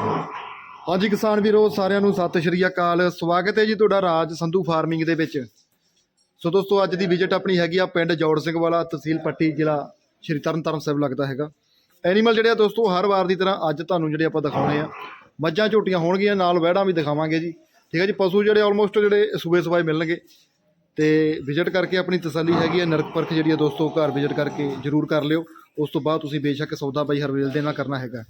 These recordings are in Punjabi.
ਹਾਂਜੀ ਕਿਸਾਨ ਵੀਰੋ, ਸਾਰਿਆਂ ਨੂੰ ਸਤਿ ਸ਼੍ਰੀ ਅਕਾਲ। ਸਵਾਗਤ ਹੈ ਜੀ ਤੁਹਾਡਾ ਰਾਜ ਸੰਧੂ ਫਾਰਮਿੰਗ ਦੇ ਵਿੱਚ। ਸੋ ਦੋਸਤੋ, ਅੱਜ ਦੀ ਵਿਜ਼ਿਟ ਆਪਣੀ ਹੈਗੀ ਆ ਪਿੰਡ ਜੋੜ ਸਿੰਘ ਵਾਲਾ, ਤਹਿਸੀਲ ਪੱਟੀ, ਜ਼ਿਲ੍ਹਾ ਸ਼੍ਰੀ ਤਰਨਤਾਰਨ ਸਾਹਿਬ ਲੱਗਦਾ ਹੈਗਾ। ਐਨੀਮਲ ਜਿਹੜੇ ਆ ਦੋਸਤੋ, ਹਰ ਵਾਰ ਦੀ ਤਰ੍ਹਾਂ ਅੱਜ ਤੁਹਾਨੂੰ ਜਿਹੜੇ ਆਪਾਂ ਦਿਖਾਉਣੇ ਆ। ਮੱਝਾਂ ਝੋਟੀਆਂ ਹੋਣਗੀਆਂ, ਨਾਲ ਵਹਿੜਾਂ ਵੀ ਦਿਖਾਵਾਂਗੇ ਜੀ। ਠੀਕ ਹੈ ਜੀ, ਪਸ਼ੂ ਜਿਹੜੇ ਆਲਮੋਸਟ ਜਿਹੜੇ ਸੂਬੇ ਸਵਾਏ ਮਿਲਣਗੇ। ਤੇ ਵਿਜ਼ਿਟ ਕਰਕੇ ਆਪਣੀ ਤਸੱਲੀ ਹੈਗੀ ਹੈ ਨਰਕ ਪਰਖ ਜਿਹੜੀ ਆ ਦੋਸਤੋ, ਘਰ ਵਿਜ਼ਿਟ ਕਰਕੇ ਜਰੂਰ ਕਰ ਲਿਓ। ਉਸ ਤੋਂ ਬਾਅਦ ਤੁਸੀਂ ਬੇਸ਼ੱਕ ਸੌਦਾ ਬਾਈ ਹਰਵੇਲ ਦੇ ਨਾਲ ਕਰਨਾ ਹੈਗਾ।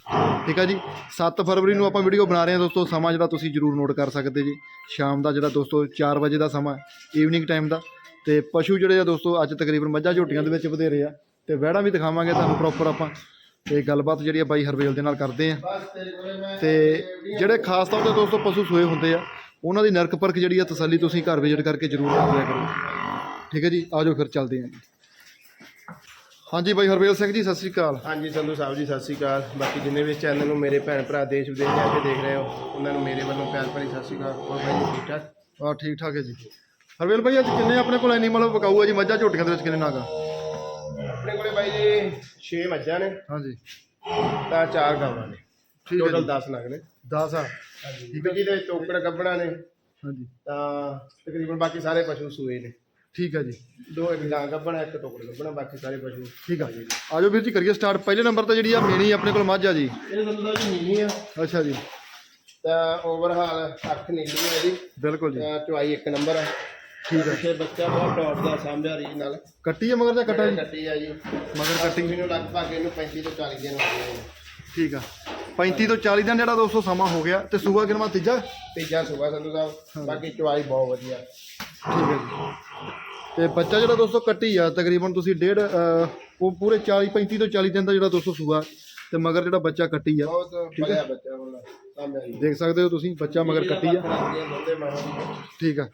ਠੀਕ ਹੈ ਜੀ? 7 ਫਰਵਰੀ ਨੂੰ ਆਪਾਂ ਵੀਡੀਓ ਬਣਾ ਰਹੇ ਹਾਂ ਦੋਸਤੋ। ਸਮਾਂ ਜਿਹੜਾ ਤੁਸੀਂ ਜਰੂਰ ਨੋਟ ਕਰ ਸਕਦੇ ਜੀ। ਸ਼ਾਮ ਦਾ ਜਿਹੜਾ ਦੋਸਤੋ 4 ਵਜੇ ਦਾ ਸਮਾਂ ਈਵਨਿੰਗ ਟਾਈਮ ਦਾ। ਤੇ ਪਸ਼ੂ ਜਿਹੜੇ ਆ ਦੋਸਤੋ, ਅੱਜ ਤਕਰੀਬਨ ਮੱਝਾਂ ਝੋਟੀਆਂ ਦੇ ਵਿੱਚ ਵਧੇਰੇ ਆ। ਤੇ ਵਹਿੜਾਂ ਵੀ ਦਿਖਾਵਾਂਗੇ ਤੁਹਾਨੂੰ ਪ੍ਰੋਪਰ ਆਪਾਂ। ਤੇ ਗੱਲਬਾਤ ਜਿਹੜੀ ਆ ਬਾਈ ਹਰਵੇਲ ਦੇ ਨਾਲ ਕਰਦੇ ਆ ਤੇ ਜਿਹੜੇ ਖਾਸ ਤੌਰ ਤੇ ਦੋਸਤੋ ਪਸ਼ੂ ਸੋਏ ਹੁੰਦੇ ਆ, ਉਹਨਾਂ ਦੀ ਨਰਕ ਪਰਖ ਜਿਹੜੀ ਆ ਤਸੱਲੀ ਤੁਸੀਂ ਘਰ ਵਿਜ਼ਿਟ ਕਰਕੇ ਜਰੂਰ ਕਰ ਕਰੋ। ਠੀਕ ਹੈ ਜੀ? ਆਜੋ ਫਿਰ ਚੱਲਦੇ ਹਾਂ। ਜੀ ਹਾਂਜੀ ਬਾਈ ਹਰਵੇਲ ਸਿੰਘ ਜੀ ਸਤਿ ਸ੍ਰੀ ਅਕਾਲ। ਹਾਂਜੀ ਸੰਧੂ ਸਾਹਿਬ ਜੀ ਸਤਿ ਸ਼੍ਰੀ ਅਕਾਲ। ਬਾਕੀ ਜਿੰਨੇ ਵੀ ਚੈਨਲ ਨੂੰ ਮੇਰੇ ਭੈਣ ਭਰਾ ਦੇਸ਼ ਵਿਦੇਸ਼ ਜਾ ਕੇ ਦੇਖ ਰਹੇ ਹੋ ਉਹਨਾਂ ਨੂੰ ਮੇਰੇ ਵੱਲੋਂ ਪਿਆਰ ਭਰੀ ਸਤਿ ਸ਼੍ਰੀ ਅਕਾਲ। ਹੋਰ ਭਾਈ ਜੀ ਠੀਕ ਠਾਕ? ਆ ਠੀਕ ਠਾਕ ਹੈ ਜੀ। ਹਰਵੇਲ ਭਾਈ ਅੱਜ ਕਿੰਨੇ ਆਪਣੇ ਕੋਲ ਐਨੀਮਲ ਵਿਕਾਊ ਆ ਜੀ? ਮੱਝਾਂ ਝੋਟੀਆਂ ਦੇ ਵਿੱਚ ਕਿੰਨੇ ਨਾਗਾ ਆਪਣੇ ਕੋਲੇ ਬਾਈ ਜੀ 6 ਮੱਝਾਂ ਨੇ। ਹਾਂਜੀ। ਤਾਂ 4 ਗਾਵਾਂ ਨੇ। ਠੀਕ ਹੈ ਟੋਟਲ ਜੀ 10 ਨਗ ਨੇ। 10 ਆ। ਹਾਂਜੀ। ਹੈ ਦੇ ਟੋਕੜ ਗੱਬਣਾ ਨੇ। ਹਾਂਜੀ। ਤਾਂ ਤਕਰੀਬਨ ਬਾਕੀ ਸਾਰੇ ਪਸ਼ੂ ਸੂਏ ਨੇ। ਠੀਕ ਹੈ ਜੀ। ਦੋ ਇੱਕ ਗਾਂ ਗੱਬਣਾ ਇੱਕ ਟੋਕੜ ਗੱਬਣਾ ਬਾਕੀ ਸਾਰੇ ਪਸ਼ੂ। ਠੀਕ ਆ। ਆਜੋ ਵੀਰ ਜੀ ਕਰੀਏ ਸਟਾਰਟ ਪਹਿਲੇ ਨੰਬਰ ਤੇ ਜਿਹੜੀ ਆ ਮੇਣੀ ਆਪਣੇ ਕੋਲ ਮੱਝ ਆ ਜੀ। ਇਹ ਸਾਹਿਬ ਜੀ ਨੀਲੀ ਆ। ਅੱਛਾ ਜੀ। ਤਾਂ ਓਵਰਹਾਲ ਅੱਖ ਨੀਲੀ ਹੈ ਇਹਦੀ। ਬਿਲਕੁਲ ਜੀ। ਤਾਂ ਚੁਆਈ ਇੱਕ ਨੰਬਰ ਆ। ਠੀਕ ਆ। ਪਿੱਛੇ ਬੱਚਾ ਬਹੁਤ ਟੌਪ ਦਾ ਸਾਂਭਿਆ ਰੀ ਨਾਲ। ਕੱਟੀ ਆ ਮਗਰ ਜਾਂ ਕਟਾ ਜੀ? ਕੱਟੀ ਆ ਜੀ। ਮਗਰ ਕੱਟੀ। ਮੈਨੂੰ ਲਗਭਗ ਇਹਨੂੰ 35 ਤੋਂ 40 ਦਿਨ ਹੋ ਗਏ ਨੇ। ਠੀਕ ਆ। 35 ਤੋਂ 40 ਦਿਨ ਜਿਹੜਾ ਦੋਸਤੋ ਸਮਾਂ ਹੋ ਗਿਆ ਤੇ ਸੂਆ ਕਿਨਵਾ ਤੀਜਾ? ਤੀਜਾ ਸੁਬਾ ਸੰਧੂ ਸਾਹਿਬ। ਬਾਕੀ ਚਵਾਈ ਬਹੁਤ ਵਧੀਆ। ਠੀਕ ਹੈ ਜੀ। ਤੇ ਬੱਚਾ ਜਿਹੜਾ ਦੋਸਤੋ ਕੱਟੀ ਆ ਤਕਰੀਬਨ ਤੁਸੀਂ ਡੇਢ ਉਹ ਪੂਰੇ 40 35 ਤੋਂ 40 ਦਿਨ ਦਾ ਜਿਹੜਾ ਦੋਸਤੋ ਸੂਆ। ਤੇ ਮਗਰ ਜਿਹੜਾ ਬੱਚਾ ਕੱਟੀ ਆ। ਸਾਂਭਿਆ ਜੀ। ਦੇਖ ਸਕਦੇ ਹੋ ਤੁਸੀਂ ਬੱਚਾ ਮਗਰ ਕੱਟੀ ਆ। ਠੀਕ ਆ।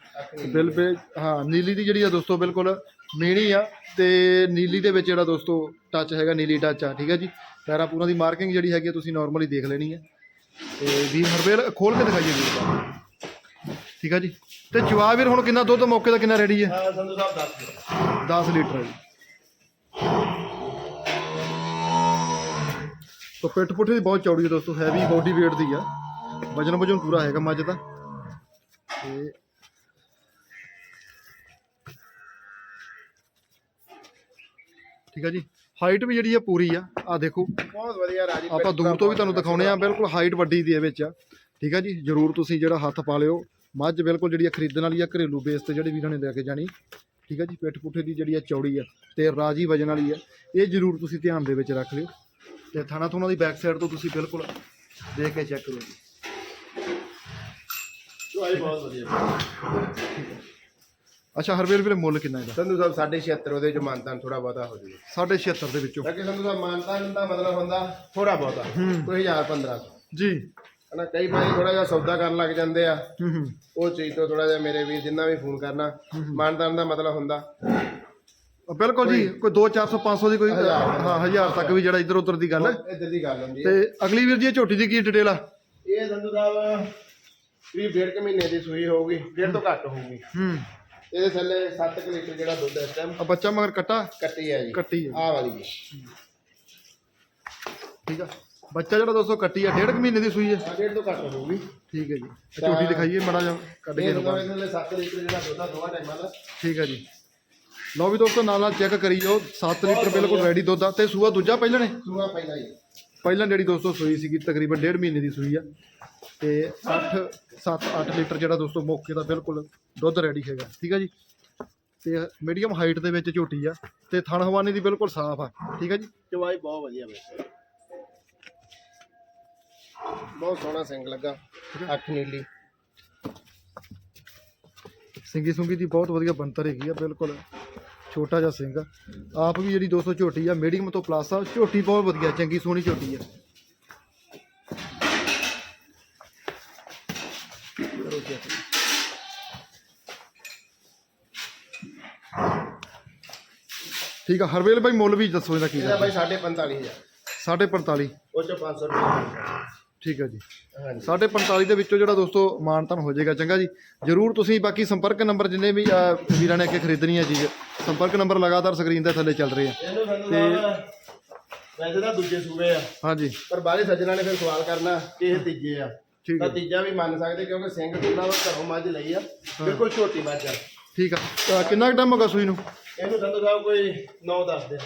ਬਿਲ ਬੇ ਹਾਂ ਨੀਲੀ ਦੀ ਜਿਹੜੀ ਆ ਦੋਸਤੋ ਬਿਲਕੁਲ ਮੇਣੀ ਆ। ਤੇ ਨੀਲੀ ਦੇ ਵਿੱਚ ਜਿਹੜਾ ਦੋਸਤੋ ਟੱਚ ਹੈਗਾ ਨੀਲੀ ਟੱਚ ਆ। ਠੀਕ ਹੈ ਜੀ? ਪੈਰਾ ਪੂਰਾ ਦੀ ਮਾਰਕਿੰਗ ਜਿਹੜੀ ਹੈਗੀ ਆ ਤੁਸੀਂ ਨਾਰਮਲੀ ਦੇਖ ਲੈਣੀ ਹੈ ਤੇ ਵੀ ਹਰਬੇਲ ਖੋਲ ਕੇ ਦਿਖਾਈਏ ਵੀਰ ਠੀਕ ਆ ਜੀ। ਤੇ ਜਵਾਬ ਵੀਰ ਹੁਣ ਕਿੰਨਾ ਦੁੱਧ ਮੌਕੇ ਦਾ ਕਿੰਨਾ ਰੈਡੀ ਹੈ ਸੰਧੂ ਸਾਹਿਬ ਦੱਸ 10 ਦਿਓ। ਲੀਟਰ ਹੈ ਜੀ। ਤੋ ਪਿੱਠ ਪੁੱਠੇ ਦੀ ਬਹੁਤ ਚੌੜੀ ਹੈ ਦੋਸਤੋ ਹੈਵੀ ਬੋਡੀ weight ਦੀ ਆ। ਵਜਨ ਵਜਨ ਪੂਰਾ ਹੈਗਾ ਮੱਝ ਦਾ। ਤੇ ਠੀਕ ਆ ਜੀ। ਹਾਈਟ ਵੀ ਜਿਹੜੀ ਆ ਪੂਰੀ ਆ। ਆ ਦੇਖੋ। ਬਹੁਤ ਵਧੀਆ ਰਾਜੀ ਆਪਾਂ ਦੂਰ ਤੋਂ ਵੀ ਤੁਹਾਨੂੰ ਦਿਖਾਉਣੇ ਆ ਬਿਲਕੁਲ ਹਾਈਟ ਵੱਡੀ ਦੀ ਹੈ ਵਿੱਚ ਆ। ਠੀਕ ਆ ਜੀ। ਜਰੂਰ ਤੁਸੀਂ ਜਿਹੜਾ ਹੱਥ ਪਾ ਲਿਓ। ਮੱਝ ਬਿਲਕੁਲ ਜਿਹੜੀ ਆ ਖਰੀਦਣ ਵਾਲੀ ਆ ਘਰੇਲੂ ਬੇਸ ਤੇ ਜਿਹੜੇ ਵੀਰਾਂ ਨੇ ਲੈ ਕੇ ਜਾਣੀ। ਠੀਕ ਆ ਜੀ ਪਿੱਠ ਪੁੱਠੇ ਦੀ ਜਿਹੜੀ ਆ ਚੌੜੀ ਆ ਤੇ ਰਾਜੀ ਵਜਨ ਵਾਲੀ ਆ। ਇਹ ਜਰੂਰ ਤੁਸੀਂ ਧਿਆਨ ਦੇ ਵਿੱਚ ਰੱਖ ਲਿਓ ਤੇ ਥਾਣਾ ਥੋਣਾ ਦੀ ਬੈਕ ਸਾਈਡ ਤੋਂ ਤੁਸੀਂ ਬਿਲਕੁਲ ਦੇਖ ਕੇ ਚੈੱਕ ਕਰੋ ਜੀ। ਚਵਾਈ ਬਹੁਤ ਵਧੀਆ। ਅੱਛਾ ਹਰਵੇਲ ਵੀਰੇ ਮੁੱਲ ਕਿੰਨਾ ਇਹਦਾ? ਸੰਧੂ ਸਾਹਿਬ 76 ਉਹਦੇ ਚ ਮਾਨਤਾਨ ਥੋੜਾ ਬਹੁਤਾ ਹੋ ਜੂਗਾ 7.5 ਦੇ ਵਿੱਚੋਂ। ਬਾਕੀ ਸੰਧੂ ਸਾਹਿਬ ਮਾਨਤਾਨ ਦਾ ਮਤਲਬ ਹੁੰਦਾ ਥੋੜਾ ਬਹੁਤਾ ਕੋਈ 1000 1500 ਜੀ। ਹਨਾ ਕਈ ਭਾਈ ਥੋੜਾ ਜਿਹਾ ਸੌਦਾ ਕਰਨ ਲੱਗ ਜਾਂਦੇ ਆ। ਹੂੰ ਹੂੰ। ਉਹ ਚੀਜ਼ ਤੋਂ ਥੋੜਾ ਜਿਹਾ ਮੇਰੇ ਵੀਰ ਜਿੰਨਾ ਵੀ ਫੋਨ ਕਰਨਾ ਮਾਨਤਾਨ ਦਾ ਮਤਲਬ ਹੁੰਦਾ। ਬਿਲਕੁਲ ਜੀ ਕੋਈ 2 400 500 ਦੀ ਕੋਈ ਹਾਂ ਹਜ਼ਾਰ ਤੱਕ ਵੀ ਜਿਹੜਾ ਇੱਧਰ ਉੱਧਰ ਦੀ ਗੱਲ ਹੈ। ਇੱਧਰ ਦੀ ਗੱਲ ਹੁੰਦੀ ਹੈ। ਤੇ ਅਗਲੀ ਵੀਰ ਜੀ ਝੋਟੀ ਦੀ ਕੀ ਡਿਟੇਲ ਆ? ਇਹ ਸੰਧੂ ਸਾਹਿਬ ਕਰੀਬ ਡੇਢ ਕੁ ਮਹੀਨੇ ਦੀ ਸੂਈ ਹੋਊਗੀ ਡੇਢ ਤੋਂ ਘੱਟ ਹੋਊਗੀ। ਹੂੰ। ਇਹਦੇ ਥੱਲੇ 7 ਲੀਟਰ ਜਿਹੜਾ ਦੁੱਧ ਇਸ ਟਾਈਮ ਆ ਬੱਚਾ ਮਗਰ ਕੱਟਾ? ਕੱਟੀ ਹੈ ਜੀ। ਕੱਟੀ ਆ ਆਹ ਵਾਲੀ ਜੀ। ਠੀਕ ਆ। ਬੱਚਾ ਜਿਹੜਾ ਦੋਸਤੋ ਕੱਟੀ ਆ ਡੇਢ ਕੁ ਮਹੀਨੇ ਦੀ ਸੂਈ ਹੈ। ਡੇਢ ਤੋਂ ਘੱਟ ਹੋਊਗੀ ਠੀਕ ਹੈ ਜੀ। ਇਹ ਝੋਟੀ ਦਿਖਾਈਏ ਮੜਾ ਜਾ ਕੱਢ ਕੇ ਇਹ ਦਿਖਾ। ਇਹਦੇ ਥੱਲੇ 7 ਲੀਟਰ ਜਿਹੜਾ ਦੁੱਧ ਆ ਦੋਵਾਂ ਟਾਈਮਾਂ ਦਾ। ਠੀਕ ਹੈ ਜੀ। ਲਓ ਵੀ ਦੋਸਤੋ ਨਾਲ ਨਾਲ ਚੈੱਕ ਕਰੀ ਜਾਓ 7 ਲੀਟਰ ਬਿਲਕੁਲ ਰੈਡੀ ਦੁੱਧ ਆ। ਤੇ ਸੂਆ ਦੂਜਾ ਪਹਿਲਾਂ ਨੇ? ਸੂਆ ਪਹਿਲਾਂ ਹੀ। ਪਹਿਲਾਂ ਜਿਹੜੀ ਦੋਸਤੋ ਸੂਈ ਸੀਗੀ ਤਕਰੀਬਨ ਡੇਢ ਮਹੀਨੇ ਦੀ ਸੂਈ ਆ। ਤੇ 8 7 8 ਲੀਟਰ ਜਿਹੜਾ ਦੋਸਤੋ ਮੌਕੇ ਦਾ ਬਿਲਕੁਲ ਦੁੱਧ ਰੈਡੀ ਹੈਗਾ। ਠੀਕ ਆ ਜੀ? ਤੇ ਮੀਡੀਅਮ ਹਾਈਟ ਦੇ ਵਿੱਚ ਝੋਟੀ ਆ। ਤੇ ਥਣ ਹਵਾਨੇ ਦੀ ਬਿਲਕੁਲ ਸਾਫ਼ ਆ। ਠੀਕ ਆ ਜੀ? ਚਵਾਈ ਬਹੁਤ ਵਧੀਆ ਬਈ ਬਹੁਤ ਸੋਹਣਾ ਸਿੰਗ ਲੱਗਾ ਅੱਖ ਨੀਲੀ। ਸਿੰਗੀ ਸੁੰਗੀ ਦੀ ਬਹੁਤ ਵਧੀਆ ਬਣਤਰ ਹੈਗੀ ਆ ਬਿਲਕੁਲ ਛੋਟਾ ਜਿਹਾ ਸਿੰਘ ਆ। ਆਪ ਵੀ ਜਿਹੜੀ 200 ਝੋਟੀ ਆ ਮੀਡੀਅਮ ਤੋਂ ਪਲੱਸ ਆ ਝੋਟੀ ਬਹੁਤ ਵਧੀਆ ਚੰਗੀ ਸੋਹਣੀ ਝੋਟੀ ਆ। ਕਰੋ check। ਠੀਕ ਆ ਹਰਵੇਲ ਭਾਈ ਮੁੱਲ ਵੀ ਦੱਸੋ ਇਹਦਾ ਕੀ ਇਹਦਾ ਹੈ ਬਾਈ 45000 45 ਉਹ ਚ 500 ਰੁਪਏ। ਠੀਕ ਹੈ ਜੀ। ਹਾਂਜੀ। ਸਾਢੇ 45 ਦੇ ਵਿੱਚੋਂ ਜਿਹੜਾ ਦੋਸਤੋ ਮਾਨਤਨ ਹੋ ਜਾਏਗਾ ਚੰਗਾ ਜੀ। ਜਰੂਰ ਤੁਸੀਂ ਬਾਕੀ ਸੰਪਰਕ ਨੰਬਰ ਜਿੰਨੇ ਵੀ ਅਹ, ਵੀਰਾਂ ਨੇ ਅੱਗੇ ਖਰੀਦਣੀ ਹੈ ਚੀਜ਼ ਸੰਪਰਕ ਨੰਬਰ ਲਗਾਤਾਰ ਸਕਰੀਨ ਦੇ ਥੱਲੇ ਚੱਲ ਰਹੇ ਆ। ਇਹਨੂੰ ਸਾਨੂੰ ਨਾਲ ਵੈਸੇ ਤਾਂ ਦੂਜੇ ਸੂਬੇ ਆ। ਹਾਂਜੀ। ਪਰ ਬਾਹਰੇ ਸੱਜਣਾ ਨੇ ਫਿਰ ਸਵਾਲ ਕਰਨਾ ਕਿ ਇਹ ਤੀਜੇ ਆ। ਠੀਕ ਤਾਂ ਹੈ ਤੀਜਾ ਵੀ ਮੰਨ ਸਕਦੇ ਕਿਉਂਕਿ ਸਿੰਘ ਟੁੱਲਾ ਵਾ ਘਰੋਂ ਮੱਝ ਲਈ ਆ। ਬਿਲਕੁਲ ਛੋਟੀ ਮੱਝ ਆ। ਠੀਕ ਆ। ਤਾਂ ਕਿੰਨਾ ਟਾਈਮ ਹੋ ਗਿਆ ਸੂਈ ਨੂੰ? ਇਹਨੂੰ ਸੰਧੂ ਸਾਹਿਬ ਕੋਈ 9-10 ਦਿਨ।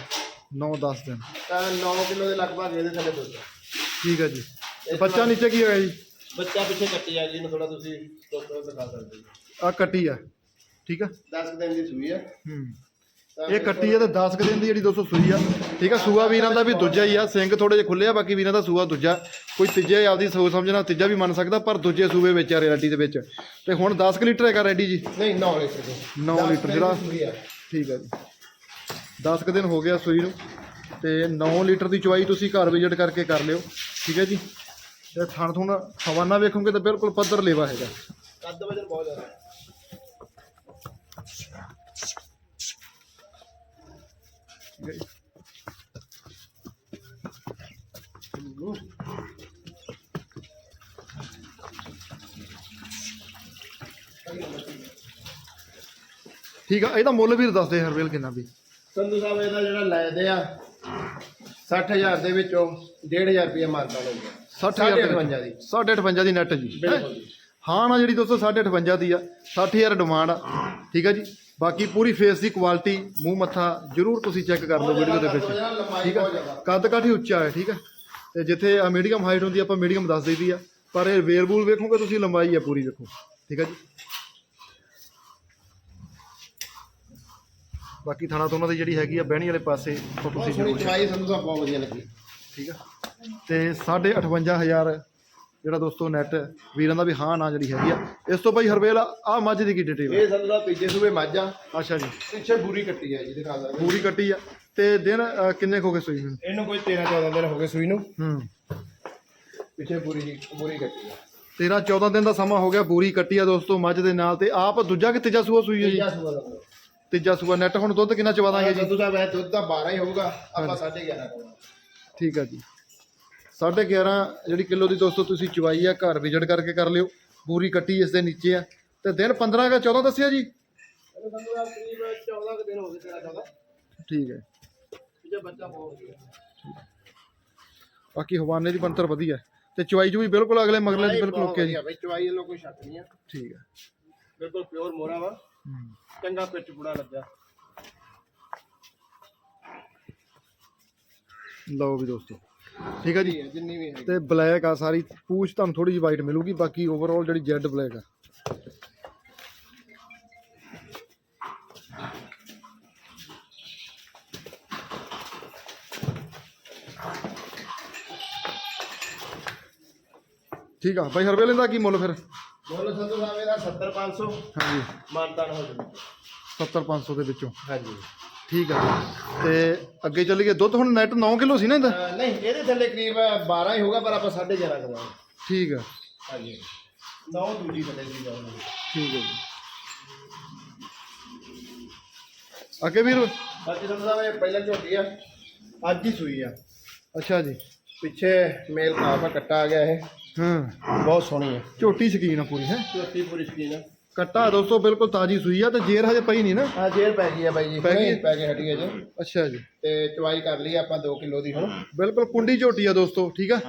9-10 ਦਿਨ। ਤਾਂ 9 ਕਿਲੋ ਦੇ ਲਗਭਗ ਇਹਦੇ ਥੱਲੇ ਦੁੱਧ ਆ। ਠੀਕ ਆ ਜੀ। ਬੱਚਾ ਨੀਚੇ ਕੀ ਹੋਇਆ ਜੀ? ਬੱਚਾ ਪਿੱਛੇ ਕੱਟੀ ਆ ਜੀ ਇਹਨੂੰ ਥੋੜਾ ਤੁਸੀਂ ਦੁੱਧ ਦਿਖਾ ਸਕਦੇ ਆ ਕੱਟੀ ਆ ਠੀਕ ਆ? 10 ਦਿਨ ਦੀ ਸੂਈ ਆ। ਹੂੰ। ਇਹ ਕੱਟੀ ਆ ਤੇ 10 ਕੁ ਦਿਨ ਦੀ ਜਿਹੜੀ ਦੋਸਤੋ ਸੂਈ ਆ। ਠੀਕ ਆ ਸੂਆ ਵੀਰਾਂ ਦਾ ਵੀ ਦੂਜਾ ਹੀ ਆ ਸਿੰਘ ਥੋੜੇ ਜਿਹਾ ਖੁੱਲੇ ਆ ਬਾਕੀ ਵੀਰਾਂ ਦਾ ਸੂਆ ਦੂਜਾ। ਕੋਈ ਤੀਜੇ ਆਪਦੀ ਸੋਚ ਸਮਝਣਾ ਤੀਜਾ ਵੀ ਮੰਨ ਸਕਦਾ ਪਰ ਦੂਜੇ ਸੂਬੇ ਵਿੱਚ ਆ ਰੈਡੀ ਦੇ ਵਿੱਚ। ਤੇ ਹੁਣ 10 ਕੁ ਲੀਟਰ ਹੈਗਾ ਰੈਡੀ ਜੀ? ਨਹੀਂ 9 ਲੀਟਰ ਦੀ। 9 ਦਸ ਲੀਟਰ ਜਿਹੜਾ ਦੀ ਸੂਈ ਆ। ਠੀਕ ਆ ਜੀ। 10 ਕੁ ਦਿਨ ਹੋ ਗਿਆ ਸੂਈ ਨੂੰ ਤੇ 9 ਲੀਟਰ ਦੀ ਚਵਾਈ ਤੁਸੀਂ ਘਰ ਵਿਜ਼ਿਟ ਕਰਕੇ ਕਰ ਲਿਓ। ਠੀਕ ਹੈ ਜੀ? ਤੇ ਥਣ ਥੁਣ ਹਵਾਨਾ ਵੇਖੋਗੇ ਤਾਂ ਬਿਲਕੁਲ ਪੱਧਰ ਲੇਵਾ ਹੈਗਾ। ਕੱਦ ਵਜਨ ਬਹੁਤ ਜ਼ਿਆਦਾ ਹੈ। ਠੀਕ ਆ ਇਹਦਾ ਮੁੱਲ ਵੀ ਦੱਸ ਦੇ ਹਰਵੇਲ ਕਿੰਨਾ ਵੀ। ਸੰਧੂ ਸਾਹਿਬ ਇਹਦਾ ਜਿਹੜਾ ਲੈਦੇ ਆ 60000 ਦੇ ਵਿੱਚੋਂ 1500 ਰੁਪਏ ਮਾਰਦਾ ਲਊਗਾ 60000 58 ਦੀ 58 ਦੀ ਨੈਟ ਜੀ। ਬਿਲਕੁਲ ਜੀ। ਹਾਂ ਨਾ ਜਿਹੜੀ ਦੋਸਤੋ 58 ਦੀ ਆ 60000 ਡਿਮਾਂਡ ਆ। ਠੀਕ ਆ ਜੀ? ਬਾਕੀ ਪੂਰੀ ਫੇਸ ਦੀ ਕੁਆਲਿਟੀ ਮੂੰਹ ਮੱਥਾ ਜਰੂਰ ਤੁਸੀਂ ਚੈੱਕ ਕਰ ਲਓ ਵੀਡੀਓ ਦੇ ਵਿੱਚ। ਠੀਕ ਆ? ਕੱਦ ਕਾਠੀ ਉੱਚਾ ਹੈ ਠੀਕ ਆ? ਤੇ ਜਿੱਥੇ ਆ ਮੀਡੀਅਮ ਹਾਈਟ ਹੁੰਦੀ ਆ, ਆਪਾਂ ਮੀਡੀਅਮ ਦੱਸ ਦਈਦੀ ਆ। ਪਰ ਇਹ ਵੇਰਬੂਲ ਵੇਖੋਗੇ ਤੁਸੀਂ ਲੰਬਾਈ ਆ ਪੂਰੀ ਵੇਖੋ। ਠੀਕ ਆ ਜੀ? ਬਾਕੀ ਥਾਣਾ ਤੋਂ ਉਹਨਾਂ ਦੀ ਜਿਹੜੀ ਹੈਗੀ ਆ ਬਹਿਣੀ ਵਾਲੇ ਪਾਸੇ ਉਹ ਤੁਸੀਂ ਸੋਹਣੀ ਜ਼ਰੂਰ ਚਵਾਈ ਬਹੁਤ ਵਧੀਆ ਲੱਗੀ। ਠੀਕ ਆ? ਤੇ 58500 ਜਿਹੜਾ ਦੋਸਤੋ ਨੈਟ ਵੀਰਾਂ ਦਾ ਵੀ ਹਾਂ ਨਾ ਜਿਹੜੀ ਹੈਗੀ ਆ। ਇਸ ਤੋਂ ਭਾਈ ਹਰਵੇਲ ਆ ਮੱਝ ਦੀ ਕੀ ਡਿਟੇਲ ਇਹ ਸਾਹਿਬ ਤੀਜੇ ਸੂਬੇ ਮੱਝ ਆ। ਅੱਛਾ ਜੀ। ਪਿੱਛੇ ਬੁਰੀ ਕੱਟੀ ਆ ਜੀ ਦਿਖਾ ਸਕਦੇ ਪੂਰੀ ਕੱਟੀ ਆ। ਤੇ ਦਿਨ ਅ, ਕਿੰਨੇ ਕੁ ਹੋ ਗਏ ਸੂਈ ਨੂੰ? ਇਹਨੂੰ ਕੋਈ 13 14 ਦਿਨ ਹੋ ਗਏ ਸੂਈ ਨੂੰ। ਹੂੰ। ਪਿੱਛੇ ਬੁਰੀ ਬੁਰੀ ਕੱਟੀ ਆ। 13 14 ਦਿਨ ਦਾ ਸਮਾਂ ਹੋ ਗਿਆ ਪੂਰੀ ਕੱਟੀ ਆ ਦੋਸਤੋ ਮੱਝ ਦੇ ਨਾਲ। ਤੇ ਆਪ ਦੂਜਾ ਕਿ ਤੀਜਾ ਸੂਆ ਸੂਈ ਹੈ ਜੀ? ਤੀਜਾ ਸੂਆ ਦਾ ਤੀਜਾ ਸੂਆ ਨੈਟ ਹੁਣ ਦੁੱਧ ਕਿੰਨਾ ਚਵਾ ਦਾਂਗੇ ਜੀ? ਸੰਧੂ ਸਾਹਿਬ ਇਹ ਦੁੱਧ ਦਾ 12 ਹੀ ਹੋਊਗਾ ਆਪਾਂ 11.5 ਕਰਾਂਗੇ ਠੀਕ ਆ ਜੀ। 11.5 ਜਿਹੜੀ ਕਿਲੋ ਦੀ ਦੋਸਤੋ ਤੁਸੀਂ ਚਵਾਈ ਆ ਘਰ ਵਿਜਟ ਕਰਕੇ ਕਰ ਲਿਓ। ਪੂਰੀ ਕੱਟੀ ਇਸ ਦੇ ਨੀਚੇ ਆ। ਤੇ ਦਿਨ 15 ਕਾ 14 ਦੱਸਿਆ ਜੀ? ਸੰਧੂ ਸਾਹਿਬ ਕਰੀਬ 14 ਕੁ ਦਿਨ ਹੋ ਗਏ 13 14 ਠੀਕ ਹੈ। ਬਾਕੀ ਹਵਾਨੇ ਦੀ ਬੰਤਰ ਵਧੀਆ। ਤੇ ਚਵਾਈ ਚੂਈ ਬਿਲਕੁਲ ਅਗਲੇ ਮਗਲੇ ਦੀ ਬਿਲਕੁਲ ਓਕੇ ਜੀ। ਬਈ ਚਵਾਈ ਵੱਲੋਂ ਕੋਈ ਸ਼ੱਕ ਨਹੀਂ ਆ। ਠੀਕ ਹੈ। ਬਿਲਕੁਲ ਪਿਓਰ ਮੋਰਾ ਵਾ। ਚੰਗਾ ਪਿੱਛ ਪੁੜਾ ਲੱਗਾ ਲਓ ਵੀ ਦੋਸਤੋ। ਠੀਕ ਹੈ ਜੀ? ਜਿੰਨੀ ਵੀ ਹੈ। ਤੇ ਬਲੈਕ ਆ ਸਾਰੀ ਪੂਛ ਤੁਹਾਨੂੰ ਥੋੜੀ ਜਿਹੀ ਵਾਈਟ ਮਿਲੂਗੀ ਬਾਕੀ ਓਵਰਆਲ ਜਿਹੜੀ ਜੈਡ ਬਲੈਕ ਆ। ਠੀਕ ਆ ਭਾਈ ਹਰਵੇਲੇ ਦਾ ਕੀ ਮੁੱਲ ਫਿਰ? ਬੋਲੋ ਸੰਧੂ ਸਾਹਿਬ ਇਹਦਾ 70500 ਹਾਂਜੀ। ਮਾਨਤਾਨ ਹੋ ਜਾਊਗਾ। 70500 ਦੇ ਵਿੱਚੋਂ। ਹਾਂਜੀ। ਠੀਕ ਆ। ਤੇ ਅੱਗੇ ਚੱਲੀਏ ਦੁੱਧ ਹੁਣ ਨੈਟ 9 ਕਿਲੋ ਸੀ ਨਾ ਇਹਦਾ? ਅਹ ਨਹੀਂ ਇਹਦੇ ਥੱਲੇ ਕਰੀਬ 12 ਹੀ ਹੋਊਗਾ ਪਰ ਆਪਾਂ 11.5 ਕਰਾਂਗੇ। ਠੀਕ ਆ। ਹਾਂਜੀ। ਨੌ ਦੂਜੀ ਥੱਲੇ ਦੀ ਜਾਊਗੀ ਠੀਕ ਹੈ ਜੀ। ਅੱਗੇ ਵੀਰ? ਬਾਕੀ ਸੰਧੂ ਸਾਹਿਬ ਇਹ ਪਹਿਲਾਂ ਝੋਟੀ ਆ ਅੱਜ ਹੀ ਸੂਈ ਆ। ਅੱਛਾ ਜੀ। ਪਿੱਛੇ ਮੇਲ ਕਾਫਾ ਕੱਟਾ ਆ ਗਿਆ ਇਹ। ਹਾਂ। ਬਹੁਤ ਸੋਹਣੀ ਆ। ਝੋਟੀ ਸ਼ਕੀਨ ਆ ਪੂਰੀ ਹੈ? ਝੋਟੀ ਪੂਰੀ ਸਕੀਨ ਆ। ਕੱਟਾ ਦੋਸਤੋ ਬਿਲਕੁਲ ਤਾਜੀ ਸੂਈ ਆ ਤੇ ਜੇਰ ਹਜੇ ਪਈ ਨਹੀਂ ਨਾ? ਆ ਜੇਰ ਪੈ ਗਈ ਆ ਬਾਈ ਜੀ। ਪੈ ਗਈ? ਪੈ ਕੇ ਹਟੀ ਹੈ ਜੀ ਅੱਛਾ ਜੀ। ਤੇ ਚਵਾਈ ਕਰ ਲਈ ਆਪਾਂ 2 ਕਿਲੋ ਦੀ ਹੁਣ। ਬਿਲਕੁਲ ਕੁੰਡੀ ਝੋਟੀ ਆ ਦੋਸਤੋ ਠੀਕ ਆ?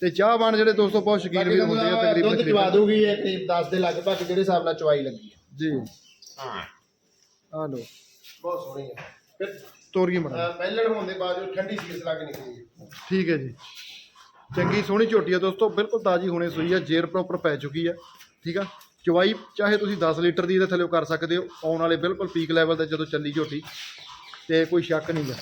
ਤੇ ਚਾਹ ਬਾਣ ਜਿਹੜੇ ਦੋਸਤੋ ਬਹੁਤ ਸ਼ਕੀਨ ਵੀ ਹੁੰਦੇ ਆ ਤਕਰੀਬਨ ਦੁੱਧ ਚਵਾ ਦੂਗੀ ਇਹ ਕਰੀਬ 10 ਦੇ ਲਗਭਗ ਜਿਹੜੇ ਹਿਸਾਬ ਨਾਲ ਚਵਾਈ ਲੱਗੀ ਜੀ। ਹਾਂ। ਆ ਲੋ ਬਹੁਤ ਸੋਹਣੀ ਆ। ਫਿਰ ਤੋਰੀਏ ਮੜਾ। ਅਹ ਪਹਿਲਣ ਹੋਣ ਦੇ ਬਾਅਦ ਠੰਡੀ ਸੀਸ ਲਾ ਕੇ ਨਿਕਲੀ ਹੈ। ਠੀਕ ਹੈ ਜੀ। ਚੰਗੀ ਸੋਹਣੀ ਝੋਟੀ ਆ ਦੋਸਤੋ ਬਿਲਕੁਲ ਤਾਜੀ ਹੁਣੇ ਸੂਈ ਆ ਜੇਰ ਪ੍ਰੋਪਰ ਪੈ ਚੁੱਕੀ ਆ ਠੀਕ ਆ? ਚਵਾਈ ਚਾਹੇ ਤੁਸੀਂ 10 ਲੀਟਰ ਦੀ ਇਹਦੇ ਥੱਲੇ ਕਰ ਸਕਦੇ ਹੋ ਆਉਣ ਵਾਲੇ ਬਿਲਕੁਲ ਪੀਕ ਲੈਵਲ ਤੇ ਜਦੋਂ ਚੱਲੀ ਝੋਟੀ ਤੇ ਕੋਈ ਸ਼ੱਕ ਨਹੀਂ ਆ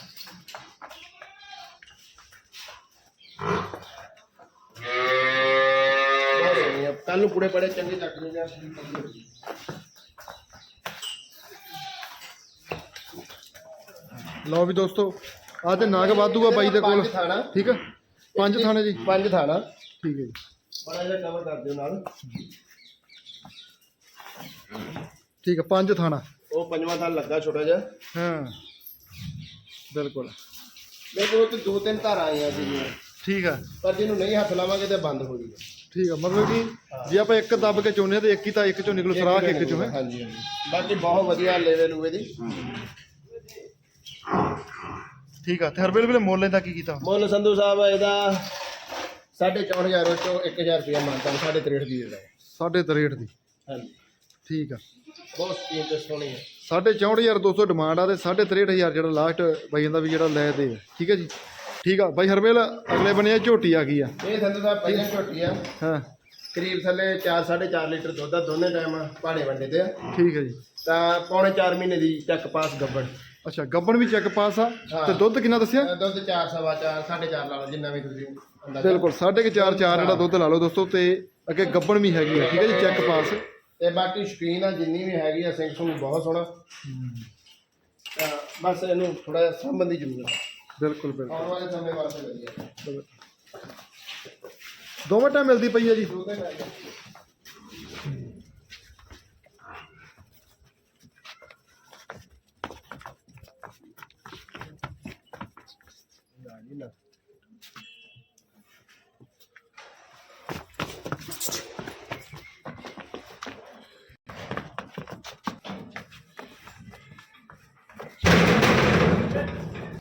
ਕੱਲ ਨੂੰ ਪੂੜੇ ਪੜੇ ਚੰਗੇ ਚੱਕ ਜਾ ਲਓ। ਵੀ ਦੋਸਤੋ ਆ ਤੇ ਨਾਗ ਵਾਧੂ ਆ ਬਾਈ ਦੇ ਕੋਲ। ਠੀਕ ਆ? ਪੰਜ ਥਾਣੇ ਜੀ ਪੰਜ ਥਾਣਾ। ਠੀਕ ਹੈ ਜੀ। ਬੜਾ ਜਿਹਾ ਕਵਰ ਕਰ ਦਿਓ ਨਾਲ। ਠੀਕ ਆ ਪੰਜ ਥਾਣਾ। ਉਹ ਪੰਜਵਾਂ ਥਾਂ ਲੱਗਾ ਛੋਟਾ ਜਿਹਾ। ਹਾਂ ਬਿਲਕੁਲ। ਦੇਖੋ ਉਹ ਤੇ ਦੋ ਤਿੰਨ ਧਾਰਾਂ ਆਈਆਂ ਸੀਗੀਆਂ। ਠੀਕ ਆ। ਪਰ ਜਿਹਨੂੰ ਨਹੀਂ ਹੱਥ ਲਾਵਾਂਗੇ ਤੇ ਬੰਦ ਹੋ ਜੂਗਾ ਠੀਕ ਆ ਮਤਲਬ ਕਿ ਜੇ ਆਪਾਂ ਇੱਕ ਦੱਬ ਕੇ ਚੋਨੇ ਤੇ ਇੱਕ ਹੀ ਤਾਂ ਇੱਕ ਚੋਂ ਨਿਕਲੂ ਸਰਾਖ ਇੱਕ ਚੋਂ ਹੈ। ਹਾਂਜੀ ਹਾਂਜੀ। ਬਾਕੀ ਬਹੁਤ ਵਧੀਆ ਲੇਵੇ ਲੂਵੇ ਦੀ। ਠੀਕ ਆ ਤੇ ਹਰਬੇਲ ਵੀਰੇ ਮੁੱਲ ਇਹਦਾ ਕੀ ਕੀਤਾ? ਮੁੱਲ ਸੰਧੂ ਸਾਹਿਬ ਇਹਦਾ 4.5000 ਚੋਂ 1000 ਰੁਪਇਆ ਮੰਗਦਾ 63 ਦੀ ਸਾਢੇ 63 ਦੀ। ਹਾਂਜੀ। ਠੀਕ ਆ। ਬਹੁਤ ਸਕੀਮ ਤੇ ਸੋਹਣੀ ਹੈ ਸਾਢੇ 64200 ਡਿਮਾਂਡ ਆ ਤੇ ਸਾਢੇ 63000 ਜਿਹੜਾ ਲਾਸਟ ਬਾਈ ਜਾਂਦਾ ਵੀ ਜਿਹੜਾ ਲੈ ਦੇ। ਠੀਕ ਹੈ ਜੀ? ਠੀਕ ਆ। ਬਾਈ ਹਰਬੇਲ ਅਗਲੇ ਬੰਨੇ ਝੋਟੀ ਆ ਗਈ ਆ। ਇਹ ਸੰਧੂ ਸਾਹਿਬ ਪਹਿਲਾਂ ਝੋਟੀ ਆ। ਹਾਂ। ਕਰੀਬ ਥੱਲੇ 4 4.5 ਲੀਟਰ ਦੁੱਧ ਆ। ਦੋਨੇ ਟਾਈਮ ਪਹਾੜੇ ਵੰਡੇ ਤੇ ਆ। ਠੀਕ ਹੈ ਜੀ। ਤਾਂ ਪੌਣੇ 4 ਮਹੀਨੇ ਦੀ ਚੱਕ ਪਾਸ ਗੱਬੜ ਅੱਛਾ ਗੱਬਣ ਵੀ ਚੈੱਕ ਪਾਸ ਆ। ਤੇ ਦੁੱਧ ਕਿੰਨਾ ਦੱਸਿਆ? ਅਹ ਦੁੱਧ 4 ਸਵਾ 4 4.5 ਲਾ ਲਓ ਜਿੰਨਾ ਵੀ ਤੁਸੀਂ ਅੰਦਾਜ਼ਾ। ਬਿਲਕੁਲ 4.5 4 ਜਿਹੜਾ ਦੁੱਧ ਲਾ ਲਓ ਦੋਸਤੋ ਤੇ ਅੱਗੇ ਗੱਬਣ ਵੀ ਹੈਗੀ ਆ। ਠੀਕ ਹੈ ਜੀ ਚੈੱਕ ਪਾਸ। ਤੇ ਬਾਕੀ ਸ਼ਕੀਨ ਆ ਜਿੰਨੀ ਵੀ ਹੈਗੀ ਆ ਸਿੰਘ ਸੁਣ ਬਹੁਤ ਸੋਹਣਾ। ਤਾਂ ਬਸ ਇਹਨੂੰ ਥੋੜਾ ਜਿਹਾ ਜ਼ਰੂਰਤ ਹੈ ਬਿਲਕੁਲ ਬਿਲਕੁਲ। ਆਉਣ ਵਾਲੇ ਸਮੇਂ ਵਾਸਤੇ ਵਧੀਆ। ਦੋਵੇਂ ਟਾਈਮ ਮਿਲਦੀ ਪਈ ਆ ਜੀ। ਹੈ।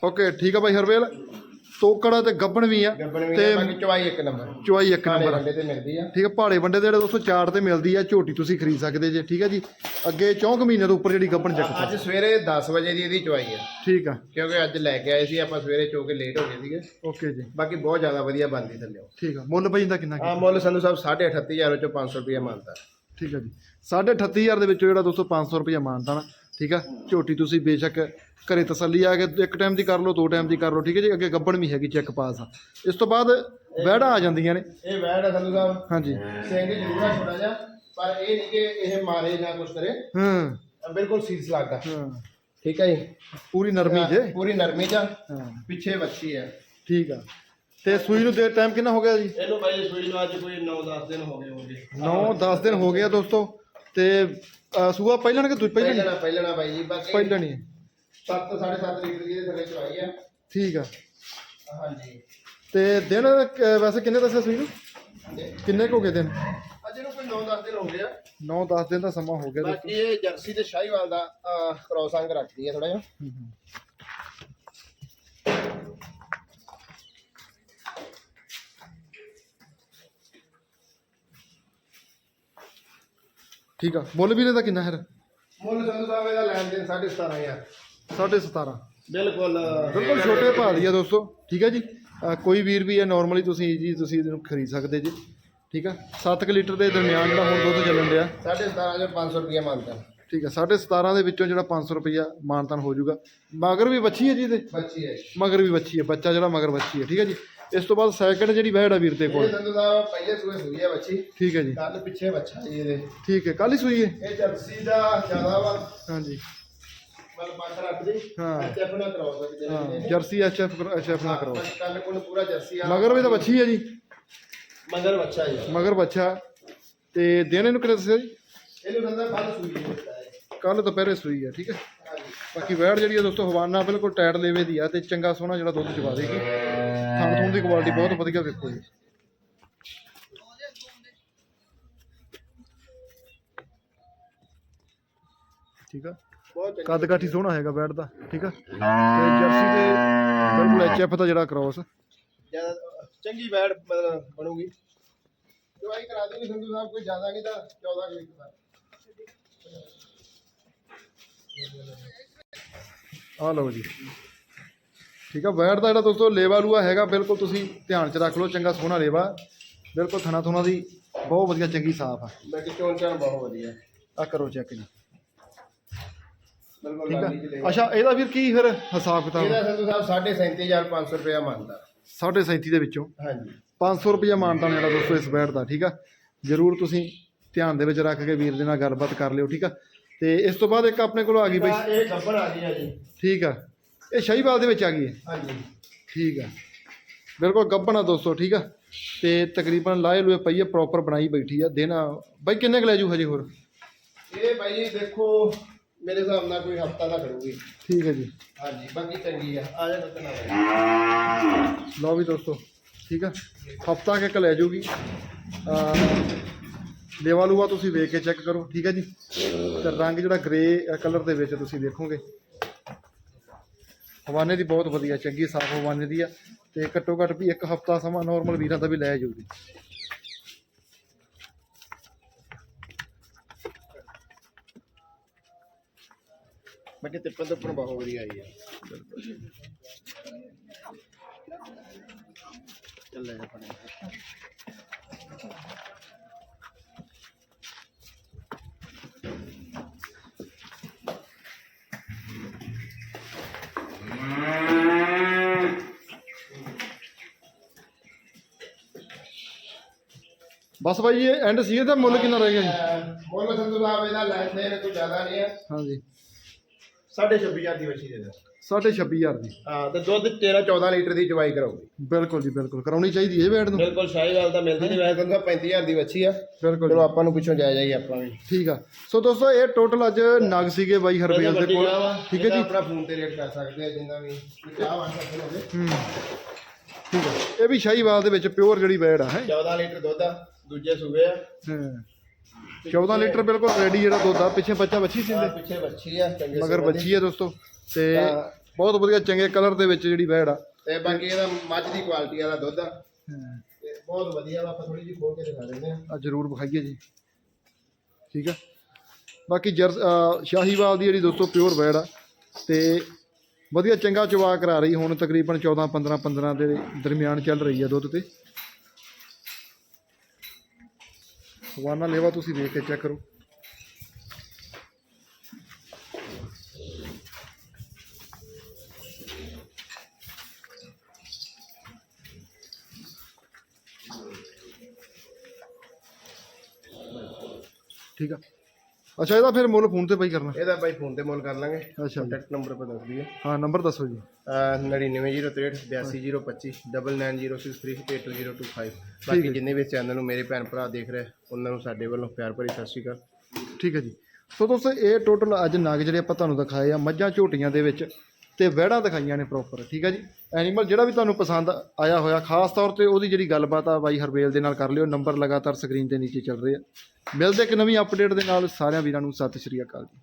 ਓਕੇ ਠੀਕ ਆ ਬਾਈ ਹਰਬੇਲ ਤੋਕੜਾ ਤੇ ਗੱਬਣ ਵੀ ਆ। ਗੱਬਣ ਵੀ ਤੇ ਬਾਕੀ ਚਵਾਈ ਇੱਕ ਨੰਬਰ। ਚੁਆਈ ਇੱਕ ਨੰਬਰ ਆ। ਤੇ ਮਿਲਦੀ ਆ। ਠੀਕ ਹੈ ਪਹਾੜੇ ਵੰਡੇ ਦੇ ਜਿਹੜੇ ਦੋਸਤੋ ਚਾਰ ਤੇ ਮਿਲਦੀ ਆ ਝੋਟੀ ਤੁਸੀਂ ਖਰੀਦ ਸਕਦੇ ਜੇ ਠੀਕ ਹੈ ਜੀ। ਅੱਗੇ 4 ਮਹੀਨੇ ਤੋਂ ਉੱਪਰ ਜਿਹੜੀ ਗੱਬਣ ਚੱਕ ਅੱਜ ਸਵੇਰੇ 10 ਵਜੇ ਦੀ ਇਹਦੀ ਚਵਾਈ ਆ। ਠੀਕ ਆ। ਕਿਉਂਕਿ ਅੱਜ ਲੈ ਕੇ ਆਏ ਸੀ ਆਪਾਂ ਸਵੇਰੇ ਚੋ ਕੇ ਲੇਟ ਹੋ ਗਏ ਸੀਗੇ। ਓਕੇ ਜੀ। ਬਾਕੀ ਬਹੁਤ ਜ਼ਿਆਦਾ ਵਧੀਆ ਬਣਦੀ ਥੱਲੇ। ਠੀਕ ਆ ਮੁੱਲ ਬਾਈ ਦਾ ਕਿੰਨਾ ਆ ਮੁੱਲ ਸੰਧੂ ਸਾਹਿਬ 38500 ਚੋਂ 500 ਰੁਪਏ ਮੰਨਦਾ। ਠੀਕ ਹੈ ਜੀ। 38500 ਦੇ ਵਿੱਚੋਂ ਜਿਹੜਾ ਦੋਸਤੋ 500 ਰੁਪਏ ਮਾਨਤਾ ਨਾ ਠੀਕ ਆ। ਝੋਟੀ ਤੁਸੀਂ ਬੇਸ਼ੱਕ ਘਰੇ ਤਸੱਲੀ ਆ ਕੇ ਇੱਕ ਟਾਈਮ ਦੀ ਕਰ ਲਓ ਦੋ ਟਾਈਮ ਦੀ ਕਰ ਲਓ ਠੀਕ ਹੈ ਜੀ? ਅੱਗੇ ਗੱਬਣ ਵੀ ਹੈਗੀ ਚੈੱਕ ਪਾਸ ਆ। ਇਸ ਤੋਂ ਬਾਅਦ ਵਹਿੜਾ ਆ ਜਾਂਦੀਆਂ ਨੇ। ਇਹ ਵੈੜ ਆ ਸੰਧੂ ਸਾਹਿਬ ਹਾਂਜੀ। ਸਿੰਘ ਜ਼ਰੂਰ ਆ ਛੋਟਾ ਜਿਹਾ ਪਰ ਇਹ ਨਹੀਂ ਕਿ ਇਹ ਮਾਰੇ ਜਾਂ ਕੁਝ ਕਰੇ। ਹਾਂ। ਬਿਲਕੁਲ ਸੀਸ ਲੱਗਦਾ। ਹਾਂ। ਠੀਕ ਹੈ ਜੀ? ਪੂਰੀ ਨਰਮੀ ਜੇ? ਪੂਰੀ ਨਰਮੀ ਚ ਆ, ਹਾਂ। ਪਿੱਛੇ ਵੱਛੀ ਹੈ ਠੀਕ ਆ। ਤੇ ਸੂਈ ਨੂੰ ਦੇ ਟਾਈਮ ਕਿੰਨਾ ਹੋ ਗਿਆ ਜੀ? ਇਹਨੂੰ ਬਾਈ ਸੂਈ ਨੂੰ ਅੱਜ ਕੋਈ 9-10 ਦਿਨ ਹੋ ਗਏ ਹੋਣਗੇ। 9-10 ਦਿਨ ਹੋ ਗਏ ਆ ਦੋਸਤੋ। ਤੇ ਅ, ਸੂਆ ਪਹਿਲਾਂ ਕਿ ਦੂਜੀ ਪਹਿਲਾਂ ਪਹਿਲਣਾ ਪਹਿਲਣਾ ਬਾਈ ਜੀ ਬਾਕੀ ਪਹਿਲਾਂ ਨਹੀਂ। 7 7.5 ਲੀਟਰ ਦੀ ਇਹਦੇ ਥੱਲੇ ਚਵਾਈ ਆ। ਠੀਕ ਆ। ਹਾਂਜੀ। ਤੇ ਦਿਨ ਵੈਸੇ ਕਿੰਨੇ ਦੱਸਿਆ ਸੂਈ ਨੂੰ ਕਿੰਨੇ ਕੁ ਹੋ ਗਏ ਦਿਨ? ਅੱਜ ਇਹਨੂੰ ਕੋਈ 9-10 ਦਿਨ ਹੋ ਗਏ ਆ। 9-10 ਦਿਨ ਦਾ ਸਮਾਂ ਹੋ ਗਿਆ ਦੋਸਤੋ ਬਾਕੀ ਇਹ ਜਰਸੀ ਤੇ ਸ਼ਾਹੀਵਾਲ ਦਾ ਕ੍ਰੋਸ ਅੰਗ ਰੱਖਦੀ ਹੈ ਥੋੜਾ ਜਿਹਾ। ਹੂੰ, ਹੂੰ। ਠੀਕ ਆ। ਮੁੱਲ ਵੀ ਇਹਦਾ ਕਿੰਨਾ ਹੈ ਮੁੱਲ ਸੰਧੂ ਸਾਹਿਬ ਇਹਦਾ ਲੈਣ ਦੇਣ 17500 17.5 ਬਿਲਕੁਲ। ਬਿਲਕੁਲ ਛੋਟੇ ਭਾਅ ਦੀ ਆ ਦੋਸਤੋ। ਠੀਕ ਹੈ ਜੀ? ਅ, ਕੋਈ ਵੀਰ ਵੀ ਹੈ ਨਾਰਮਲੀ ਤੁਸੀਂ ਜੀ ਤੁਸੀਂ ਇਹਨੂੰ ਖਰੀਦ ਸਕਦੇ ਜੀ। ਠੀਕ ਆ? 7 ਲੀਟਰ ਦੇ ਦਰਮਿਆਨ ਜਿਹੜਾ ਹੁਣ ਦੁੱਧ ਚੱਲਣ ਡਿਆ। 17500 500 ਰੁਪਏ ਮੰਗਦਾ ਠੀਕ ਹੈ 17.5 ਦੇ ਵਿੱਚੋਂ ਜਿਹੜਾ 500 ਰੁਪਈਆ ਮਾਨਤਨ ਹੋ ਜਾਊਗਾ। ਮਗਰ ਵੀ ਬੱਚੀ ਹੈ ਜੀ ਇਹਦੇ? ਬੱਚੀ ਹੈ ਮਗਰ ਵੀ ਬੱਚੀ ਹੈ ਬੱਚਾ ਜਿਹੜਾ ਮਗਰ ਬੱਚੀ ਹੈ ਠੀਕ ਹੈ ਜੀ? ਇਸ ਤੋਂ ਬਾਅਦ ਸੈਕਿੰਡ ਜਿਹੜੀ ਵਹਿੜ ਆ ਵੀਰ ਤੇ ਇਹ ਕੋਲ ਸੰਧੂ ਸਾਹਿਬ ਪਹਿਲੇ ਸੂਏ ਸੂਈ ਹੈ ਬੱਚੀ ਠੀਕ ਹੈ ਜੀ। ਕੱਲ ਪਿੱਛੇ ਬੱਚਾ ਜੀ ਇਹਦੇ। ਠੀਕ ਹੈ ਕੱਲ ਹੀ ਸੂਈ ਹੈ ਇਹ ਜਰਸੀ ਦਾ ਜ਼ਿਆਦਾ ਵਾ। ਹਾਂਜੀ। ਮਤਲਬ ਪੱਖ ਰੱਖਦੀ ਹਾਂ। ਐਚ ਐਫ ਨਾ ਕਰਾਓ ਸਕਦੇ ਹਾਂ ਨੇ। ਜਰਸੀ ਐਚਐਫ ਐਚਐਫ ਨਾ ਕਰੋ ਕੰਨ ਕੁੰਨ ਪੂਰਾ ਜਰਸੀ ਆ। ਮਗਰ ਵੀ ਤਾਂ ਬੱਚੀ ਹੈ ਜੀ। ਮਗਰ ਬੱਚਾ ਹੀ ਆ। ਮਗਰ ਬੱਚਾ ਤੇ ਦਿਨ ਇਹਨੂੰ ਕਿਹਨੇ ਦੱਸਿਆ ਜੀ? ਇਹਨੂੰ ਕਹਿੰਦਾ ਕੱਲ ਸੂਈ ਦਿੱਤਾ ਹੈ। ਕੱਲ ਦੁਪਹਿਰੇ ਸੂਈ ਹੈ ਠੀਕ ਹੈ। ਹਾਂਜੀ। ਬਾਕੀ ਵਹਿੜ ਜਿਹੜੀ ਹੈ ਦੋਸਤੋ ਹਵਾਨਾ ਬਿਲਕੁਲ ਟਾਇਰ ਲੇਵੇ ਦੀ ਆ ਤੇ ਚੰਗਾ ਸੋਹਣਾ ਜਿਹੜਾ ਦੁੱਧ ਚਵਾ ਦੇਗੀ। ਥਣ ਥਣ ਦੀ ਕੁਆਲਿਟੀ ਬਹੁਤ ਵਧੀਆ ਵੇਖੋ ਜੀ। ਠੀਕ ਆ? ਬਹੁਤ ਚੰਗੀ ਕੱਦ ਕਾਠੀ ਸੋਹਣਾ ਹੈਗਾ ਬੈਡ ਦਾ ਠੀਕ ਆ? ਤੇ ਜਰਸੀ ਦੇ ਬਿਲਕੁਲ ਐਚਐਫ ਦਾ ਜਿਹੜਾ ਕ੍ਰੋਸ ਜ਼ਿਆਦਾ ਚੰਗੀ ਮਤਲਬ ਬਣੂਗੀ। ਦਵਾਈ ਕਰਾ ਦੇਣੀ ਸੰਧੂ ਸਾਹਿਬ ਕੋਈ ਜ਼ਿਆਦਾ ਨਹੀਂ ਤਾਂ 14 ਕਿਲੋ ਦਾ। ਆ ਲਓ ਜੀ। ਠੀਕ ਆ ਬੈਡ ਦਾ ਜਿਹੜਾ ਦੋਸਤੋ ਲੇਵਾ ਲੂਆ ਹੈਗਾ ਬਿਲਕੁਲ ਤੁਸੀਂ ਧਿਆਨ ਚ ਰੱਖ ਲਓ ਚੰਗਾ ਸੋਹਣਾ ਲੇਵਾ। ਬਿਲਕੁਲ ਥਣਾ ਥੁਣਾ ਦੀ ਬਹੁਤ ਵਧੀਆ ਚੰਗੀ ਸਾਫ਼ ਆ। ਬਾਕੀ ਚੋਣ ਚਾਣ ਬਹੁਤ ਵਧੀਆ। ਆ ਕਰੋ ਚੈੱਕ ਜੀ ਬਿਲਕੁਲ ਠੀਕ ਲਾਲੀ ਆ ਅੱਛਾ ਇਹਦਾ ਵੀਰ ਕੀ ਫਿਰ ਹਿਸਾਬ ਕਿਤਾਬ? ਇਹਦਾ ਸੰਧੂ ਸਾਹਿਬ 37500 ਰੁਪਇਆ ਮੰਗਦਾ 37.5 ਦੇ ਵਿੱਚੋਂ? ਹਾਂਜੀ। 500 ਰੁਪਇਆ ਮਾਨਤਾ ਜਿਹੜਾ ਦੋਸਤੋ ਇਸ ਬੈਟ ਦਾ ਠੀਕ ਆ? ਜਰੂਰ ਤੁਸੀਂ ਧਿਆਨ ਦੇ ਵਿੱਚ ਰੱਖ ਕੇ ਵੀਰ ਦੇ ਨਾਲ ਗੱਲਬਾਤ ਕਰ ਲਿਓ ਠੀਕ ਆ? ਤੇ ਇਸ ਤੋਂ ਬਾਅਦ ਇੱਕ ਆਪਣੇ ਕੋਲ ਆ ਗਈ ਬਈ। ਤਾਂ ਇਹ ਗੱਬੜ ਆ ਗਈ ਆ ਜੀ। ਠੀਕ ਆ। ਇਹ ਸ਼ਾਹੀਵਾਲ ਦੇ ਵਿੱਚ ਆ ਗਈ ਹੈ? ਹਾਂਜੀ। ਠੀਕ ਆ। ਬਿਲਕੁਲ ਗੱਬਣ ਦੋਸਤੋ ਠੀਕ ਆ? ਤੇ ਤਕਰੀਬਨ ਲਾਏ ਲੂਏ ਪਈ ਆ ਪ੍ਰੋਪਰ ਬਣਾਈ ਬੈਠੀ ਆ। ਦਿਨ ਬਾਈ ਕਿੰਨੇ ਕੁ ਲੈ ਜੂ ਹਜੇ ਹੋਰ? ਇਹ ਭਾਈ ਦੇਖੋ ਮੇਰੇ ਹਿਸਾਬ ਨਾਲ ਕੋਈ ਹਫਤਾ ਦਾ ਕਰੂਗੀ ਠੀਕ ਹੈ ਜੀ। ਹਾਂਜੀ ਬਾਕੀ ਚੰਗੀ ਆ। ਆ ਜਾ ਬੱਤਨ ਆ ਲਓ ਵੀ ਦੋਸਤੋ ਠੀਕ ਆ? ਹਫਤਾ ਕੇ ਲੈ ਜੂਗੀ। ਆ ਲੇਵਾ ਲੂਆ ਤੁਸੀਂ ਵੇਖ ਕੇ ਚੈੱਕ ਕਰੋ ਠੀਕ ਹੈ ਜੀ? ਤੇ ਰੰਗ ਜਿਹੜਾ ਗ੍ਰੇ ਕਲਰ ਦੇ ਵਿੱਚ ਤੁਸੀਂ ਵੇਖੋਗੇ ਹਵਾਨੇ ਦੀ ਬਹੁਤ ਵਧੀਆ ਚੰਗੀ ਸਾਫ਼ ਹਵਾਨੇ ਦੀ ਆ। ਤੇ ਘੱਟੋ ਘੱਟ ਵੀ ਇੱਕ ਹਫਤਾ ਸਮਾਂ ਨਾਰਮਲ ਵੀਰਾਂ ਦਾ ਵੀ ਲੈ ਜਾਊਗੀ ਬਾਕੀ ਤਿੱਪਣ ਤਿੱਪਣ ਬਹੁਤ ਵਧੀਆ ਆਈ ਹੈ ਚੱਲ ਲੈ ਜਾ ਪਾਣੀ ਬਸ ਬਾਈ ਇਹ ਐਂਡ ਸੀ ਇਹਦਾ ਮੁੱਲ ਕਿੰਨਾ ਰਹਿ ਗਿਆ ਜੀ? ਸੰਧੂ ਸਾਹਿਬ ਇਹਦਾ ਲੈਣ ਦੇਣ ਕੋਈ ਜ਼ਿਆਦਾ ਨਹੀਂ ਹੈ। ਹਾਂਜੀ। 26500 ਦੀ ਵੱਛੀ ਦੇ ਦੇ ਸਾਢੇ 26000 ਦੀ। ਹਾਂ ਤੇ ਦੁੱਧ 13 14 ਲੀਟਰ ਦੀ ਚਵਾਈ ਕਰਾਉਗੀ। ਬਿਲਕੁਲ ਜੀ ਬਿਲਕੁਲ। ਕਰਾਉਣੀ ਚਾਹੀਦੀ ਹੈ ਇਹ ਬੈਡ ਨੂੰ। ਬਿਲਕੁਲ ਸ਼ਾਹੀਵਾਲ ਤਾਂ ਮਿਲਦੀ ਨਹੀਂ ਵੈਸੇ ਤਾਂ 35000 ਦੀ ਵੱਛੀ ਆ। ਬਿਲਕੁਲ ਚਲੋ ਆਪਾਂ ਨੂੰ ਪਿੱਛੋਂ ਜਾਇ ਜਾਈ ਆਪਾਂ ਵੀ। ਠੀਕ ਆ। ਸੋ ਦੋਸਤੋ ਇਹ ਟੋਟਲ ਅੱਜ ਨਗ ਸੀਗੇ ਬਾਈ ਹਰਬੇਲ ਦੇ ਕੋਲ। ਠੀਕ ਹੈ ਜੀ। ਆਪਣਾ ਫੋਨ ਤੇ ਰੇਟ ਕਰ ਸਕਦੇ ਆ ਜਿੰਨਾ ਵੀ ਚਾਹ ਵਾਂ ਸਕਦੇ ਹੋਵੇ। ਹੂੰ। ਠੀਕ ਹੈ ਇਹ ਵੀ ਸ਼ਾਹੀਵਾਲ ਦੇ ਵਿੱਚ ਪਿਓਰ ਜਿਹੜੀ ਬੈਡ ਆ ਹੈ। 14 ਲੀਟਰ ਦੁੱਧ ਆ ਦੂਜੇ ਸੂਬੇ ਆ। ਹਾਂ। 14 ਲੀਟਰ ਬਿਲਕੁਲ ਰੈਡੀ ਜਿਹੜਾ ਦੁੱਧ ਆ ਪਿੱਛੇ ਬੱਚਾ ਬੱਚੀ ਸੀ ਪਿੱਛੇ ਵੱਛੀ ਆ ਚੰਗੇ ਮਗਰ। ਬੱਚੀ ਹੈ ਦੋਸਤੋ ਤੇ ਤਾਂ- ਬਹੁਤ ਵਧੀਆ ਚੰਗੇ ਕਲਰ ਦੇ ਵਿੱਚ ਜਿਹੜੀ ਬੈਡ ਆ। ਤੇ ਬਾਕੀ ਇਹਦਾ ਮੱਝ ਦੀ ਕੁਆਲਿਟੀ ਵਾਲਾ ਦੁੱਧ ਆ। ਤੇ ਬਹੁਤ ਵਧੀਆ ਵਾ ਆਪਾਂ ਥੋੜੀ ਜਿਹੀ ਖੋਲ ਕੇ ਦਿਖਾ ਦਿੰਦੇ ਆ। ਆ ਜਰੂਰ ਵਿਖਾਈਏ ਜੀ। ਠੀਕ ਆ? ਬਾਕੀ ਜਰ ਅ, ਸ਼ਾਹੀਵਾਲ ਦੀ ਜਿਹੜੀ ਦੋਸਤੋ ਪਿਓਰ ਬੈਡ ਆ ਤੇ ਵਧੀਆ ਚੰਗਾ ਚਵਾ ਕਰਾ ਰਹੀ ਹੁਣ ਤਕਰੀਬਨ 14 15 15 ਦੇ ਦਰਮਿਆਨ ਚੱਲ ਰਹੀ ਆ ਦੁੱਧ ਤੇ। ਹਵਾਨਾ ਲੇਵਾ ਤੁਸੀਂ ਦੇਖ ਕੇ ਚੈੱਕ ਕਰੋ। ਠੀਕ ਆ। ਅੱਛਾ ਇਹਦਾ ਫਿਰ ਮੁੱਲ ਫੋਨ ਤੇ ਪਈ ਕਰਨਾ। ਇਹਦਾ ਬਾਈ ਫੋਨ ਤੇ ਮੁੱਲ ਕਰ ਲਾਂਗੇ। ਅੱਛਾ ਜੀ। ਕੰਟੈਕਟ ਨੰਬਰ ਪਰ ਦੱਸ ਦਈਏ। ਹਾਂ ਨੰਬਰ ਦੱਸੋ ਜੀ। 99063 82025 9906382025 ਬਾਕੀ ਜਿੰਨੇ ਵੀ ਚੈਨਲ ਨੂੰ ਮੇਰੇ ਭੈਣ ਭਰਾ ਦੇਖ ਰਹੇ ਉਹਨਾਂ ਨੂੰ ਸਾਡੇ ਵੱਲੋਂ ਪਿਆਰ ਭਰੀ ਸਤਿ ਸ਼੍ਰੀ ਅਕਾਲ। ਠੀਕ ਹੈ ਜੀ। ਸੋ ਦੋਸਤੋ ਇਹ ਟੋਟਲ ਅੱਜ ਨਗ ਜਿਹੜੇ ਆਪਾਂ ਤੁਹਾਨੂੰ ਦਿਖਾਏ ਆ ਮੱਝਾਂ ਝੋਟੀਆਂ ਦੇ ਵਿੱਚ ਤੇ ਵਹਿੜਾਂ ਦਿਖਾਈਆਂ ਨੇ ਪ੍ਰੋਪਰ ਠੀਕ ਹੈ ਜੀ। ਐਨੀਮਲ ਜਿਹੜਾ ਵੀ ਤੁਹਾਨੂੰ ਪਸੰਦ ਆਇਆ ਹੋਇਆ, ਖਾਸ ਤੌਰ ਤੇ ਉਹਦੀ ਜਿਹੜੀ ਗੱਲਬਾਤ ਆ ਬਾਈ ਹਰਬੇਲ ਦੇ ਨਾਲ ਕਰ ਲਿਓ। ਨੰਬਰ ਲਗਾਤਾਰ ਸਕਰੀਨ ਦੇ ਨੀਚੇ ਚੱਲ ਰਹੇ ਆ। ਮਿਲਦੇ ਇੱਕ ਨਵੀਂ ਅਪਡੇਟ ਦੇ ਨਾਲ। ਸਾਰਿਆਂ ਵੀਰਾਂ ਨੂੰ ਸਤਿ ਸ਼੍ਰੀ ਅਕਾਲ ਜੀ।